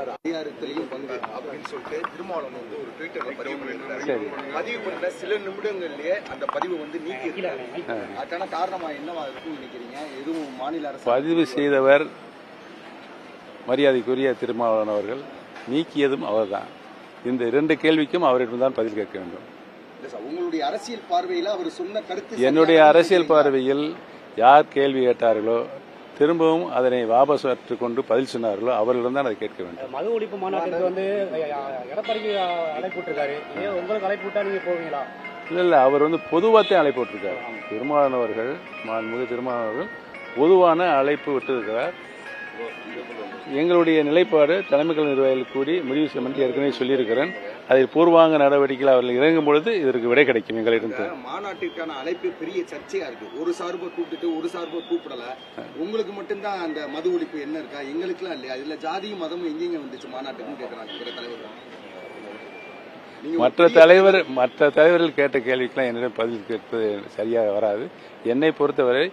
Sir அதிகாரத்திலையும் பங்கு அப்படின்னு சொல்லிட்டு திருமாவளவன் வந்து ஒரு ட்விட்டர்ல பதிவு பண்ணியிருக்காரு. சரி. பதிவு பண்ண சில நிமிடங்கள்லயே அந்த பதிவு வந்து நீக்கி அதுக்கான காரணமா என்னவா இருக்கும்னு நினைக்கிறீங்க? எதுவும் மாநில அரசு பதிவு செய்தவர் மரியாதைக்குரிய திருமாவளவன் அவர்கள். நீக்கியதும் அவர்தான். இந்த இரண்டு கேள்விக்கும் அவரிடம் தான் பதில் கேட்க வேண்டும். உங்களுடைய அரசியல் பார்வையில அவர் சொன்ன கருத்து என்னுடைய அரசியல்? பார்வையில் யார் கேள்வி கேட்டார்களோ திரும்பவும் அதனை வாபஸ் கொண்டு பதில் சொன்னார்களோ அவர்களிடம் தான் அதை கேட்க வேண்டும். மது ஒழிப்பு மாநாட்டிற்கு வந்து எடப்பாடிக்கு அழைப்பு விட்டுருக்காரு. ஏன் உங்களுக்கு அழைப்பு விட்டா நீங்க போவீங்களா? இல்லை இல்லை அவர் வந்து பொதுவாகத்தான் அழைப்பு விட்டிருக்கார். திருமாவளவன் அவர்கள் மாண்புமிகு திருமாவளவன் அவர்கள் பொதுவான அழைப்பு விட்டிருக்கிறார். எங்களுடைய நிலைப்பாடு தலைமைகள் நிர்வாகிகள் கூடி முடிவு செய்யும் என்று ஏற்கனவே சொல்லியிருக்கிறேன். அதில் பூர்வாங்க நடவடிக்கையில் அவர்கள் இறங்கும் பொழுது இதற்கு விடை கிடைக்கும் எங்களிடம். மாநாட்டிற்கான அழைப்பு பெரிய சர்ச்சையா இருக்கு. ஒரு சார்பை கூப்பிட்டுட்டு ஒரு சார்பை கூப்பிடல. உங்களுக்கு மட்டும்தான் அந்த மது ஒழிப்பு என்ன இருக்கா? எங்களுக்குலாம் இல்லையா? இதுல ஜாதியும் மதமும் எங்கெங்க வந்துச்சு? மாநாட்டுக்கு கேக்குறாங்க பிற தலைவர்கள். மற்ற தலைவர் மற்ற தலைவர்கள் கேட்ட கேள்விக்கெல்லாம் என்னிடம் பதில் கேட்பது சரியாக வராது. என்னை பொறுத்தவரை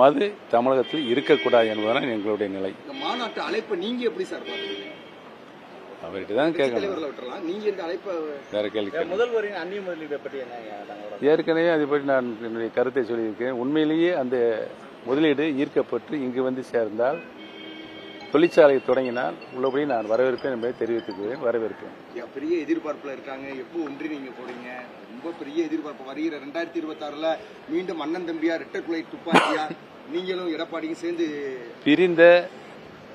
மது தமிழகத்தில் இருக்கக்கூடாது என்பதுதான் எங்களுடைய நிலை. இந்த மாநாட்டு அழைப்பை நீங்க எப்படி சார் பாக்குறீங்க அவர்கிட்ட தான் கேட்கணும். ஏற்கனவே அதை பற்றி நான் என்னுடைய கருத்தை சொல்லியிருக்கேன் உண்மையிலேயே அந்த முதலீடு ஈர்க்கப்பட்டு இங்கு வந்து சேர்ந்தால் தொழிற்சாலை தொடங்கினால் உள்ளபடி நான் வரவேற்பேன் என்பதை தெரிவித்துக்கிறேன் வரவேற்பேன் பெரிய எதிர்பார்ப்புல இருக்காங்க. எப்போ ஒன்றி நீங்க போறீங்க? ரொம்ப பெரிய எதிர்பார்ப்பு. வருகிற ரெண்டாயிரத்தி இருபத்தி ஆறுல மீண்டும் அண்ணன் தம்பியா ரெட்டை குலை துப்பாக்கியா நீங்களும் எடப்பாடியும் சேர்ந்து பிரிந்த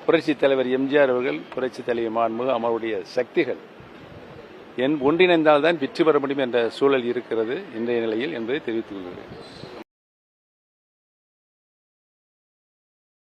புரட்சி தலைவர் எம்ஜிஆர் அவர்கள் புரட்சி தலைவர் மாண்புமிகு அவருடைய சக்திகள் என் ஒன்றிணைந்தால்தான் வெற்றி பெற முடியும் என்ற சூழல் இருக்கிறது இன்றைய நிலையில் என்பதை தெரிவித்துக் கொள்கிறேன்.